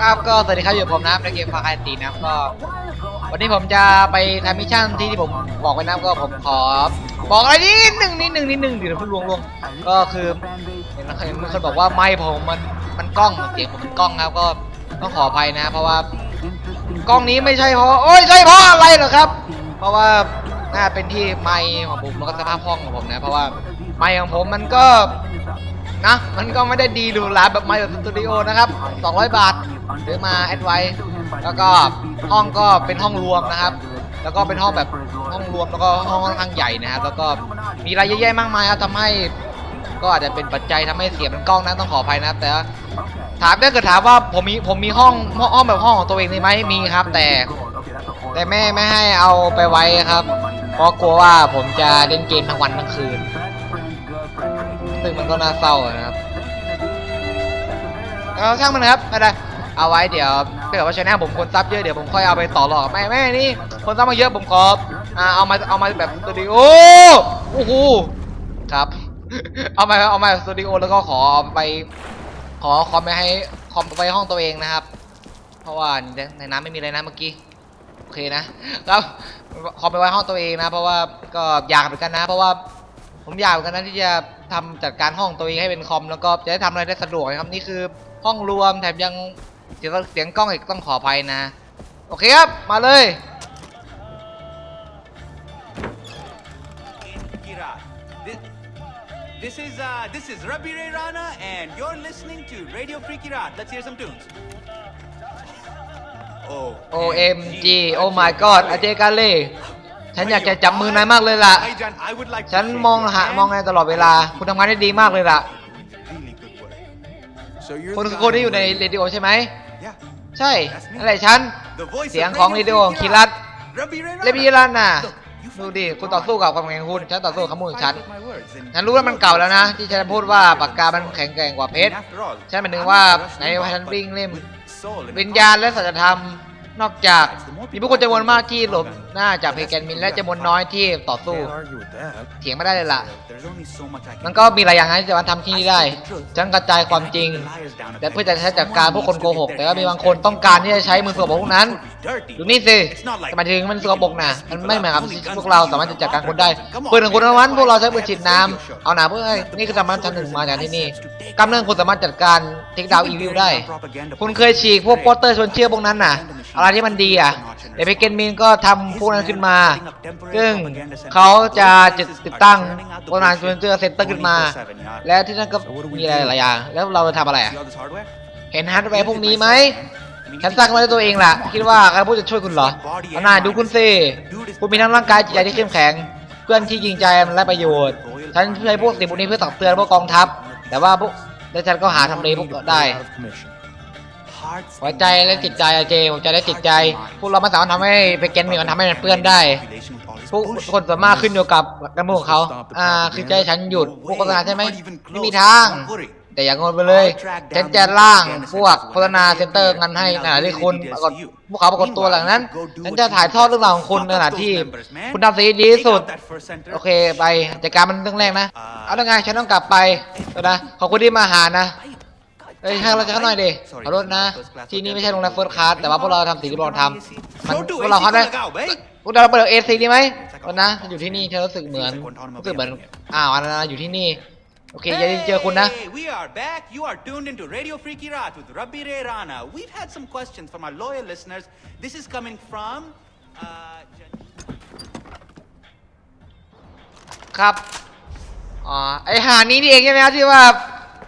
ครับก็สวัสดีครับอยู่ผมนะครับในเกมฟาคายตีนะครับก็ วันนี้ผมจะไปทำมิชชั่นที่ที่ผมบอกไปนะครับก็ผมขอบอกอะไรนิดหนึ่งนิดหนึ่งนิดหนึ่งเดี๋ยวเพิ่งลวงลวงก็คือเห็นเห็นมีคนบอกว่าไม่ผมมันมันกล้องเสียงผมมันกล้องครับก็ต้องขออภัยนะ เพราะว่ากล้องนี้ไม่ใช่เพราะโอ้ยใช่เพราะอะไรเหรอครับ เพราะว่าน่าเป็นที่ไมค์ของผมแล้วก็สภาพห้องของผมนะ เพราะว่าไมค์ของผมมันก็นะมันก็ไม่ได้ดีหรูหราแบบไมค์แบบสตูดิโอนะครับ 200 บาท ซื้อมาแอดไว้แล้วก็ห้องก็เป็นห้องรวมนะครับ แล้วก็เป็นห้องแบบห้องรวมแล้วก็ห้องค่อนข้างใหญ่นะครับแล้วก็มีอะไรเยอะแยะมากมายครับทำให้ก็อาจจะเป็นปัจจัยทำให้เสียงมันกล้องนะต้องขออภัยนะครับ แต่ว่าถามถ้าเกิดถามว่าผมมีผมมีห้องห้องแบบห้องของตัวเองเลยไหมมีครับ แต่ แต่แม่ไม่ให้เอาไปไว้ครับ เพราะกลัวว่าผมจะเล่นเกมทั้งวันทั้งคืน ซึ่งมันก็น่าเศร้านะครับเอาช่างมันนะครับไม่เป็นได้ เอาไว้เดี๋ยวถ้าเกิดว่าชแนลผมคนซับเยอะเดี๋ยวผมค่อยเอาไปต่อหรอกแม่แม่นี่คนซับมาเยอะผมขออ่าเอามาเอามาแบบสตูดิโอโอ้โหครับ เอามาเอามาสตูดิโอแล้วก็ขอไปขอคอมไปให้คอมไปห้องตัวเองนะครับ เพราะว่าในน้ำไม่มีอะไรนะเมื่อกี้โอเคนะครับคอไปไว้ห้องตัวเองนะ เพราะว่าก็อยากเหมือนกันนะ เพราะว่าผมอยากเหมือนกันนะที่จะทำจัดการห้องตัวเองให้เป็นคอมแล้วก็จะได้ทำอะไรได้สะดวกนะครับนี่คือห้องรวมแถมยัง เสียงเสียงกล้องอีกต้องขออภัยนะ โอเคครับ มาเลย Kira. This, this is uh, this is Rabi Ray Rana, and you're listening to Radio Free Kirat. Let's hear some tunes. Oh. OMG Oh my god อาเจกาเล่ฉันอยากจะจับมือนายมากเลยล่ะ Aijan, I would like to ฉัน shake มอง your หา hand. มองนายตลอดเวลา คุณทำงานได้ดีมากเลยล่ะ Really good work. So คุณคือคนที่อยู่ในเรดิโอใช่ไหม Yeah. ใช่นั่นแหละฉัน The voice เสียง of ของเร Radio ดิโอ Free ของคิรัต Rabi Ray เลบิรันน่ะดูดิคุณต่อสู้กับความแข็งของคุณฉันต่อสู้กับคำพูดของฉันฉันรู้ว่ามันเก่าแล้วนะ ที่ฉันพูดว่าปากกามันแข็งแกร่งกว่าเพชรฉันหมายถึงว่าในวันฉันวิ่งเล่มวิญญาณและสัจธรรม นอกจากมีผู้คนจำนวนมากที่หลบหน้าจากเพแกนมิน และจำนวนน้อยที่ต่อสู้ เถียงไม่ได้เลยล่ะ มันก็มีหลายอย่างนที่จะมาทำที่นี่ได้ฉันกระจายความจริง และเพื่อจะใช้จัดการพวกคนโกหก แต่ก็มีบางคนต้องการที่จะใช้มือสกปรกพวกนั้น ดูนี่สิหมายถึงมันสกปรกนะมันไม่เหมือนกับพวกเราสามารถจะจัดการคนได้ปืนของคุณนั้นพวกเราใช้ปืนฉีดน้ำเอาหนาเพื่อนี่คือธรรมะชั้นหนึ่งมาจากที่นี่กำเนิดคุณสามารถจัดการเทคดาวอีวิลได้ คุณเคยฉีกพวกโปสเตอร์ชวนเชื่อพวกนั้นน่ะ อะไรที่มันดีอะเดวิเกนมินก็ทำพวกนั้นขึ้นมา ซึ่งเขาจะจะติดตั้งโบราณชวนเชื่อเซ็นเตอร์ขึ้นมา และที่นั่นก็มีอะไรหลายอย่าง แล้วเราจะทำอะไรอะเห็นฮาร์ดแวร์พวกนี้ไหมฉันสร้างมาด้วยตัวเองล่ะ คิดว่าใครพูดจะช่วยคุณเหรอเอาหน่าดูคุณสิคุณมีทั้งร่างกายจิตใจที่เข้มแข็ง เพื่อนที่จริงใจและประโยชน์ ฉันใช้พวกสิ่งพวกนี้เพื่อตักเตือนพวกกองทัพ แต่ว่าพวกและฉันก็หาทำเลพวกได้ หัวใจและจิตใจอะเจหัวใจและจิตใจ พวกเราไม่สามารถทำให้ไปเกนมีมันทำให้มันเปื้อนได้ พวกคนส่วนมากขึ้นอยู่กับการพูดของเขา อ่า คือใจฉันหยุด พวกโฆษณาใช่ไหมไม่มีทาง แต่อย่างงนไปเลยฉันจะล่างพวกโฆษณาเซ็นเตอร์งันให้ขณะที่คุณปรากฏพวกเขาปรากฏตัวหลังนั้นฉันจะถ่ายทอดเรื่องราวของคุณในขณะที่ คุณทำสิ่งที่ดีที่สุด โอเคไปจัดการมันเรื่องแรกนะ เอาแล้วไงฉันต้องกลับไปเดี๋ยวนะขอบคุณที่มาหานะ เอ้ยให้เราจะเข้าหน่อยดิขอโทษนะ ที่นี่ไม่ใช่โรงแรมเฟิร์สคลาสแต่ว่าพวกเราทำสิ่งที่เราทำมันพวกเราทำได้พวกเราเปิดเอซีดีไหมก่อนนะอยู่ที่นี่ฉันรู้สึกเหมือนรู้สึกเหมือนอ้าวอันนั้นอยู่ที่นี่โอเคอย่าได้เจอคุณนะ Hey, we are back. You are tuned into Radio Free Kirat with Rabbi Ray Rana. We've had some questions from our loyal listeners. This is coming from. Uh, Jen- ครับอ๋อไอหานี้นี่เองใช่ไหมครับที่ว่า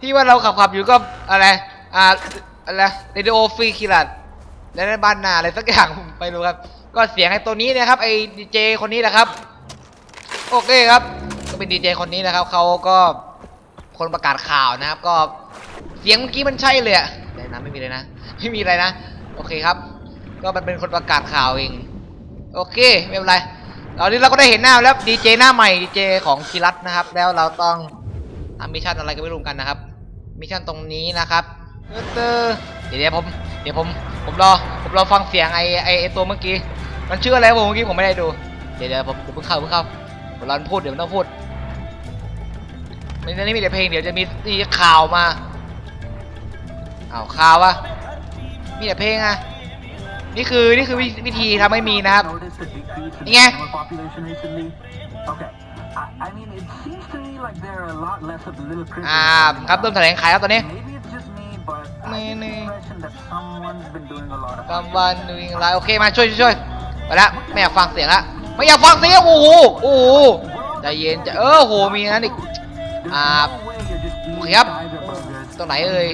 ที่ว่าเราขับขับอยู่ก็อะไร อ่า อะไรเรดิโอฟรีคิลัดและในบ้านนาอะไรสักอย่างผมไม่รู้ครับ ก็เสียงไอ้ตัวนี้นะครับไอ้ดีเจคนนี้แหละครับ โอเคครับ ก็เป็นดีเจคนนี้นะครับเขาก็คนประกาศข่าวนะครับ ก็เสียงเมื่อกี้มันใช่เลยอะแต่นะไม่มีเลยนะ ไม่มีอะไรนะ โอเคครับ ก็มันเป็นคนประกาศข่าวเอง โอเคไม่เป็นไรตอนนี้เราก็ได้เห็นหน้าแล้วดีเจหน้าใหม่ดีเจของคิรัตนะครับ แล้วเราต้องทำมิชชั่นอะไรก็ไม่รู้กันนะครับ มิชชั่นตรงนี้นะครับเตอร์เดี๋ยวเดี๋ยวผม เดี๋ยวผม ผมรอ ผมรอฟังเสียงไอไอไอตัวเมื่อกี้ มันชื่ออะไรวะเมื่อกี้ผมไม่ได้ดู เดี๋ยวเดี๋ยวผมเดี๋ยวเพิ่งเข้าเพิ่งเข้าผมรอมันพูดเดี๋ยวมันต้องพูดมันนี่มีแต่เพลงเดี๋ยวจะมีนี่ข่าวมาอ้าวข่าววะมีแต่เพลงอะนี่คือนี่คือวิวิธีทำให้มีนะครับนี่ไง อ่าครับเริ่มแถลงขายครับตอนนี้นี่นี่นี่นี่กำกำวันหนึ่งไรโอเคมาช่วยช่วยช่วยไปละไม่อยากฟังเสียงละไม่อยากฟังเสียงโอ้โหโอ้โหใจเย็นจะเออโหมีนั้นอีกอ่าโอโอเคเคคครัรับบตรงไหนเอ่ย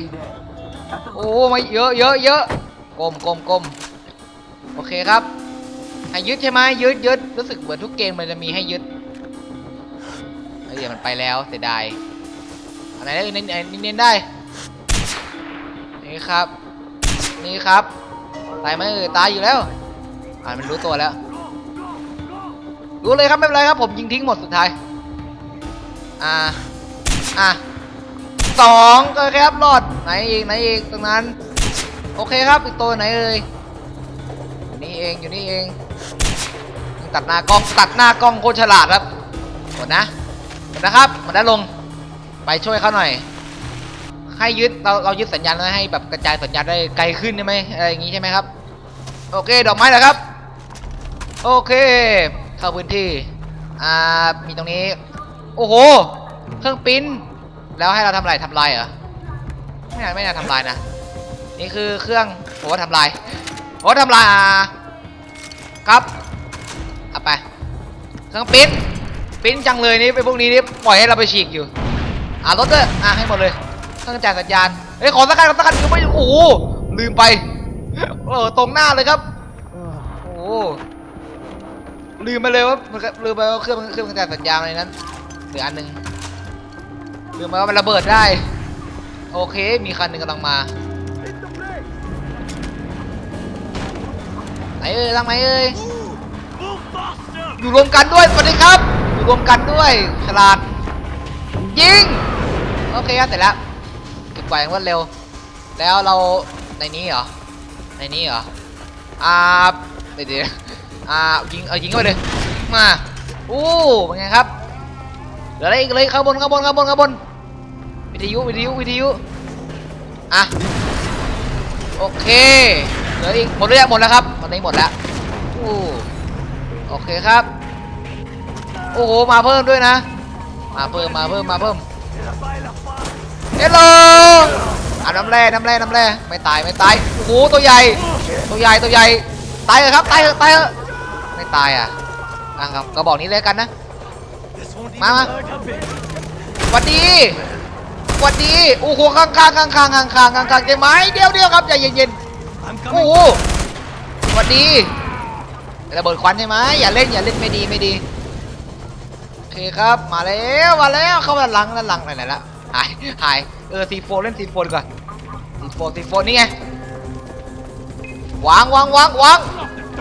โอ้มาเยอะเยอะเยอะกลมกลมกลมโอเคครับให้ยึดใช่ไหมยึดยึดรู้สึกเหมือนทุกเกมมันจะมีให้ยึด เฮ้ยเดี๋ยวมันไปแล้วเสียดายอะไรได้เน้นเน้นเน้นได้ นี่ครับ นี่ครับ ตายไหมเอ่ยตายอยู่แล้ว อ่ามันรู้ตัวแล้ว รู้เลยครับไม่เป็นไรครับผมยิงทิ้งหมดสุดท้าย อ่า อะสองโอเครับรอดไหนอีกไหนอีกตรงนั้น โอเคครับอีกตัวไหนเอ่ยนี่เองอยู่นี่เองตัดหน้ากล้องตัดหน้ากล้องโคตรฉลาดครับหมดนะ หมดนะครับหมดแล้วลงไปช่วยเขาหน่อย ให้ยึดเราเรายึดสัญญาณไว้ให้แบบกระจายสัญญาณได้ไกลขึ้นใช่ไหมอะไรอย่างงี้ใช่ไหมครับ โอเคดอกไม้เหรอครับ โอเค เข้าพื้นที่อ่ามีตรงนี้ โอ้โห เครื่องปิ้นแล้วให้เราทำอะไรทำลายเหรอไม่น่าไม่น่าทำลายนะนี่คือเครื่องผมว่าทำลายผมว่าทำลายอ่าครับเอาไป เครื่องปิ้น ปิ้นจังเลยนี่ไปพวกนี้นี่ปล่อยให้เราไปฉีกอยู่ อ่ารถด้วยอะให้หมดเลยเครื่องจ่ายสัญญาณเฮ้ยขอสักการขอสักการยังไม่โอ้โหลืมไปเออตรงหน้าเลยครับโอ้ลืมไปเลยว่ามันก็ลืมไปว่าเครื่องเครื่องจ่ายสัญญาณอะไรนั้นเหลืออันหนึงลืมไปว่ามันระเบิดได้ โอเคมีคันหนึ่งกำลังมาไหนเอ้ยทางไหนเอ้ยอยู่รวมกันด้วยสวัสดีครับ รวมกันด้วยฉลาดยิงโอเคครับเสร็จแล้วเก็บไว้อย่างรวดเร็ว แล้วเราในนี้เหรอในนี้เหรออ่าเดี๋ยวเดี๋ยวอ่ายิงเอายิงเข้าไปเลยมาอู้เป็นไงครับเหลืออะไรอีกเลยข้างบนข้างบนข้างบนข้างบนวิทยุวิทยุวิทยุอะโอเคเหลืออีกหมดแล้วหมดแล้วครับตอนนี้หมดแล้วอู้โอเคครับ โอ้โหมาเพิ่มด้วยนะ มาเพิ่มมาเพิ่มมาเพิ่มเฮลโลอะน้ำแร่น้ำแร่น้ำแร่ไม่ตายไม่ตายโอ้โหตัวใหญ่ ตัวใหญ่ตัวใหญ่ตายเลยครับตายเถอะตายเถอะไม่ตายอะอะครับกระบอกนี้เลยกันนะมามาสวัสดีสวัสดีโอ้โหข้างข้างข้างข้างข้างข้างข้างข้างใจไหมเดียวเดียวครับใจเย็นๆโอ้โหสวัสดีระเบิดควันใช่ไหมอย่าเล่นอย่าเล่นไม่ดีไม่ดีโอ เคครับ มาแล้วมาแล้วเข้ามาหลังด้านหลังไหนไหนละหายหายเออซีโฟเล่นซีโฟก่อนซีโฟซีโฟนี่ไงวางวางวางวาง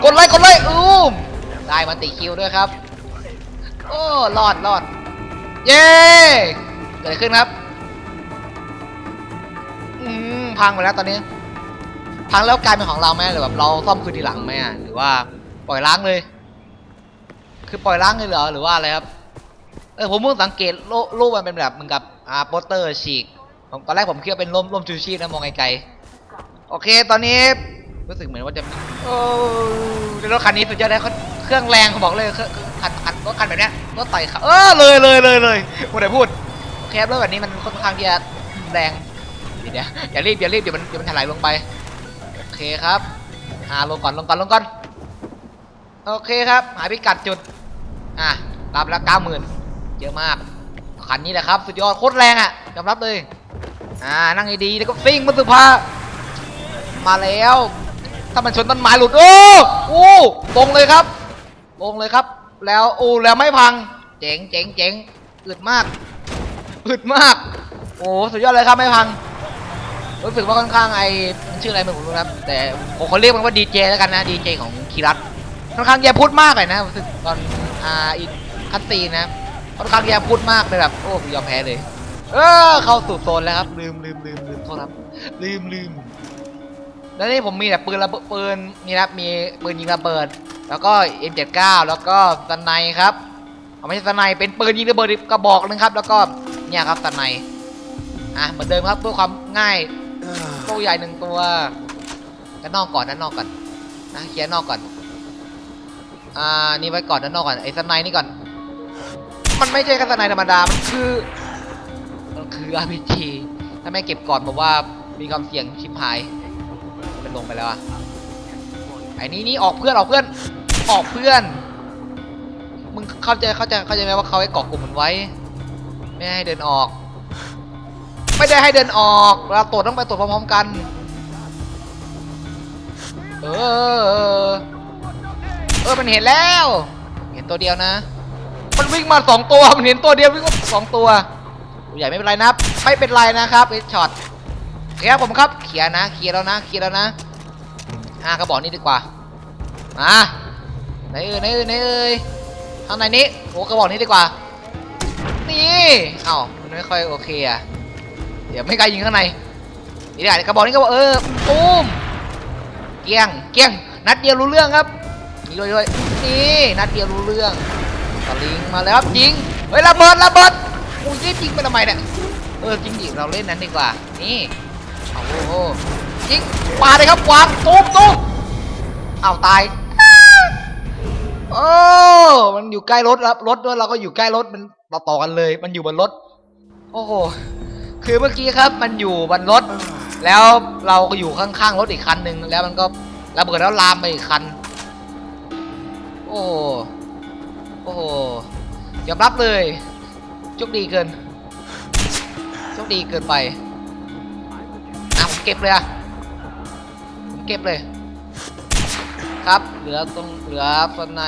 กดเลยกดเลยอืมได้มันติคิวด้วยครับ โอ้รอดรอดเย้เกิดอะไรขึ้นครับอืมพังไปแล้วตอนนี้ พังแล้วกลายเป็นของเราไหมหรือแบบเราซ่อมคืนทีหลังไหมอะหรือว่าปล่อยล้างเลย คือปล่อยล้างเลยเหรอหรือว่าอะไรครับ เออผมเพิ่งสังเกตโลรูปมันเป็นแบบเหมือนกับอ่าโปสเตอร์ฉีกผมตอนแรกผมคิดว่าเป็นร่มร่มชูชีพนะมองไกลๆโอเคตอนนี้รู้สึกเหมือนว่าจะโอ้รถคันนี้สุดยอดเลยเครื่องแรงผมบอกเลยเครื่องคันคันรถคันแบบเนี้ยรถไต่ขาเออเลยเลยเลยเลยพูดไหนพูดโอเครถแบบนี้มันค่อนข้างที่จะแรงเดี๋ยวอย่ารีบอย่ารีบเดี๋ยวมันเดี๋ยวมันถลายลงไปโอเคครับอ่าลงก่อนลงก่อนลงก่อนโอเคครับหาพิกัดจุดอะรับแล้วเก้าหมื่น เยอะมาก คันนี้แหละครับ สุดยอดโคตรแรงอะยอมรับเลย อ่า นั่งดีๆแล้วก็ซิ่งมาสุภามาแล้ว ถ้ามันชนต้นไม้หลุด โอ้โอ้ลงเลยครับลงเลยครับ แล้วโอ้แล้วไม่พัง เจ๋งเจ๋งเจ๋งอึดมากอึดมาก โอ้สุดยอดเลยครับไม่พังรู้สึกว่าค่อนข้างไอมันชื่ออะไรไม่รู้นะครับ แต่ผมเขาเรียกมันว่าดีเจแล้วกันนะดีเจของคีรัตค่อนข้างแย่พูดมากเลยนะรู้สึกตอนอ่าอีคัตซีนนะ ค่อนข้างแย่พูดมากเลยแบบโอ้ยอมแพ้เลย เออเข้าสู่โซนแล้วครับ ลืมลืมลืมลืมโทษครับ ลืมลืมแล้วนี่ผมมีแต่ปืนระเบิดปืนนี่ครับมีปืนยิงระเบิด แล้วก็ M79 แล้วก็สไนด์ครับเอาไม่ใช่สไนด์เป็นปืนยิงระเบิดกระบอกหนึงครับ แล้วก็เนี่ยครับสไนด์อะเหมือนเดิมครับเพื่อความง่ายตัวใหญ่หนึ่งตัวด้านนอกก่อนด้านนอกก่อนนะเคลียร์นอกก่อนอ่านี่ไว้ก่อนด้านนอกก่อนไอ้สไนด์นี่ก่อน มันไม่ใช่แค่สไนด์ธรรมดา มันคือ มันคือ RPG ถ้าไม่เก็บก่อนผมว่ามีความเสี่ยงชิบหาย มันลงไปแล้วอะไอ้นี่นี่ออกเพื่อนออกเพื่อน ออกเพื่อน มึงเข้าใจเข้าใจเข้าใจไหมว่าเขาให้เกาะกลุ่มมันไว้ ไม่ให้เดินออก ไม่ได้ให้เดินออกเราตรวจต้องไปตรวจพร้อมๆกัน เออ เออเออมันเห็นแล้ว เห็นตัวเดียวนะ มันวิ่งมาสองตัวมันเห็นตัวเดียววิ่งมาสองตัวตัวใหญ่ไม่เป็นไรนะไม่เป็นไรนะครับเอช็อตเคลียร์ผมครับเคลียร์นะเคลียร์แล้วนะเคลียร์แล้วนะอ่ากระบอกนี้ดีกว่ามาไหนเอ่ยไหนเอ่ยไหนเอ่ยข้างในนี้โอ้กระบอกนี้ดีกว่า นี่เอ้ามันไม่ค่อยโอเคอะเดี๋ยวไม่กล้ายิงข้างในนี่แหละกระบอกนี้ก็บอกเออตูมเกี้ยงเกี้ยงนัดเดียวรู้เรื่องครับนี่ด้วยด้วยนี่นัดเดียวรู้เรื่อง สลิงมาแล้วครับยิงเฮ้ยระเบิดระเบิดอุ้ยยิงไปทำไมเนี่ยเออจริงดิเราเล่นนั้นดีกว่านี่เอาโอ้โหยิงปาเลยครับวางตุ้มตุ้มเอาตายโอ้มันอยู่ใกล้รถครับรถด้วยเราก็อยู่ใกล้รถมันต่อต่อกันเลย มันอยู่บนรถ โอ้โหคือเมื่อกี้ครับมันอยู่บนรถ แล้วเราก็อยู่ข้างๆรถอีกคันหนึ่งแล้วมันก็ระเบิดแล้วลามไปอีกคัน โอ้ โอ้โหยอมรับเลยโชคดีเกินโชคดีเกินไปอะผมเก็บเลยอะผมเก็บเลย ครับเหลือตรงเหลือส่วนใน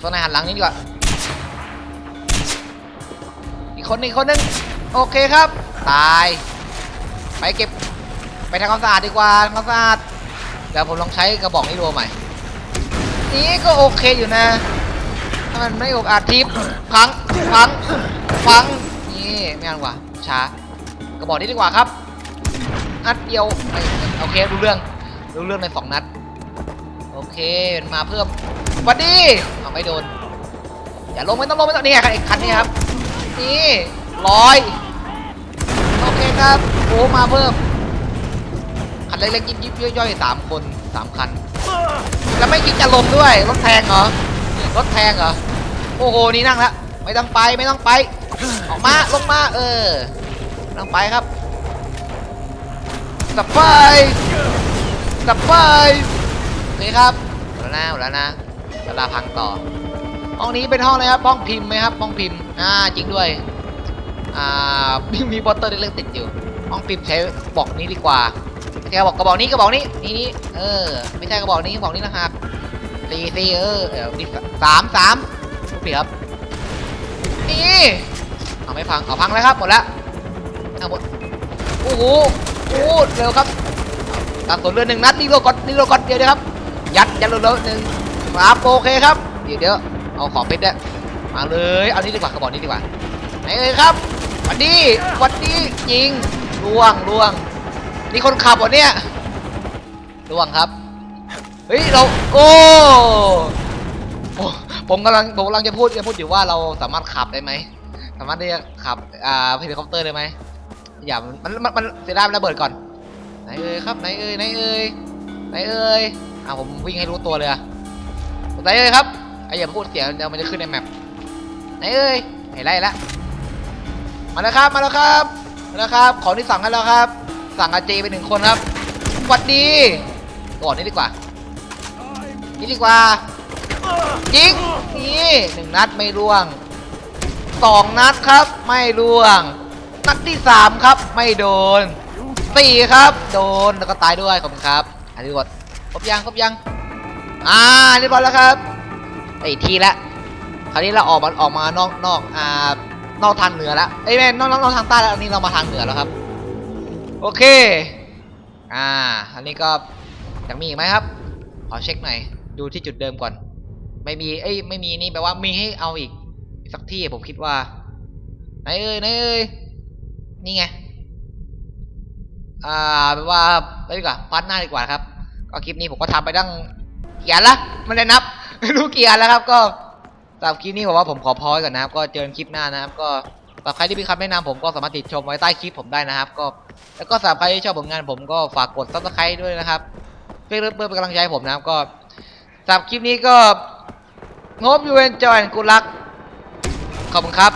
ส่วนในหันหลังนี้ดีกว่าอีกคนหนึ่งคนหนึงโอเคครับ ตาย ไปเก็บไปทำความสะอาดดีกว่าทำความสะอาดเดี๋ยวผมลองใช้กระบอกนี้ดูใหม่ นี่ก็โอเคอยู่นะ มันไม่อกอาทิพย์พังพังพังนี่ไม่เอาดีกว่าช้ากระบอกนี้ดีกว่าครับนัดเดียวไม่โอเครู้เรื่องรู้เรื่องในสองนัด โอเคมาเพิ่มวัสดีเอาไม่โดนอย่าลงไม่ต้องลงไม่ต้องนี่คันคันนี้ครับนี่ร้อยโอเคครับโอ้มาเพิ่มคันเล็กๆยิบยิบๆย่อยๆสามคนสามคัน แล้วไม่คิดจะลงด้วยรถแพงเหรอ รถแพงเหรอ โอ้โห นี่นั่งละ ไม่ต้องไป ไม่ต้องไป ออกมา ลงมา เออไม่ต้องไปครับดับไฟดับไฟโอเครับแล้วนะแล้วนะเวลาพังต่อ ห้องนี้เป็นห้องอะไรครับ ห้องพิมพ์ไหมครับ ห้องพิมพ์ อ่า จริงด้วย อ่ามีมีบอตเตอร์เล็กๆติดอยู่ ห้องพิมพ์ใช้บอกนี้ดีกว่าไม่ใช่กระบอกกระบอกนี้กระบอกนี้ นี่นี่เออ ไม่ใช่กระบอกนี้กระบอกนี้นะครั บสี่สี่เออเออนี่สามสามทุกปีครับ นี่เอาไม่พัง เอาพังแล้วครับ หมดแล้วเอาหมดโอ้โหโอ้โหเร็วครับตัดส่วนเรือหนึ่งนัดนี่โลกดนี่โลกดเดียวนะครับ ยัดยัดเร็วๆหนึ่งครับโอเคครับ เดี๋ยวเดี๋ยวเอาของเพชรเนี่ยมาเลย เอานี่ดีกว่ากระบอกนี้ดีกว่าไหนเอ่ยครับวันดีหวันดียิงล่วงล่วงนี่คนขับวะเนี่ยล่วงครับ เฮ้ยเราโอ้ผมกำลังผมกำลังจะพูดจะพูดอยู่ว่าเราสามารถขับได้ไหมสามารถที่จะขับอ่าเฮลิคอปเตอร์ได้ไหมอย่ามันมันมันเสียดายระเบิดก่อนไหนเอ่ยครับไหนเอ่ยไหนเอ่ยไหนเอ่ยอ่าผมวิ่งให้รู้ตัวเลยอะไหนเอ่ยครับไอ้อย่าพูดเสียงเดี๋ยวมันจะขึ้นในแมปไหนเอ่ยเห็นไรละมาแล้วครับมาแล้วครับมาแล้วครับ ของที่สั่งให้แล้วครับ สั่งอาเจไปหนึ่งคนครับสวัสดีก่อนนี้ดีกว่า นี่ดีกว่า ยิง นี่หนึ่งนัดไม่ร่วงสองนัดครับ ไม่ร่วง นัดที่สามครับ ไม่โดนสี่ครับ โดนแล้วก็ตายด้วยขอบคุณครับอันนี้หมดครบยังครบยัง อ่าเรียบร้อยแล้วครับไอีกทีละคราวนี้เราออกมาออกมานอกนอกอ่านอกทางเหนือแล้วเอ้แม่นอกนอกนอกทางใต้แล้วอันนี้เรามาทางเหนือแล้วครับ โอเค อ่า อันนี้ก็ยังมีอีกไหมครับ ขอเช็คหน่อย ดูที่จุดเดิมก่อน ไม่มี เอ้ย ไม่มีนี่แปลว่ามีให้เอาอีก สักที่ผมคิดว่าไหนเอ้ยไหนเอ้ยนี่ไง อ่าแปลว่าไปดีกว่าพาร์ทหน้าดีกว่าครับ ก็คลิปนี้ผมก็ทำไปตั้งกี่อันละไม่ได้นับไม่รู้กี่อันแล้วครับ ก็สำหรับคลิปนี้ผมว่าผมขอพอยก่อนนะครับ ก็เจอกันคลิปหน้านะครับ ก็สำหรับใครที่มีคำแนะนำผมก็สามารถติดชมไว้ใต้คลิปผมได้นะครับ ก็แล้วก็สำหรับใครที่ชอบผลงานผมก็ฝากกด subscribe ด้วยนะครับเพื่อเพื่อเป็นกำลังใจให้ผมนะครับก็ สำหรับคลิปนี้ก็งบยูเอนจอยกูรัก ขอบคุณครับ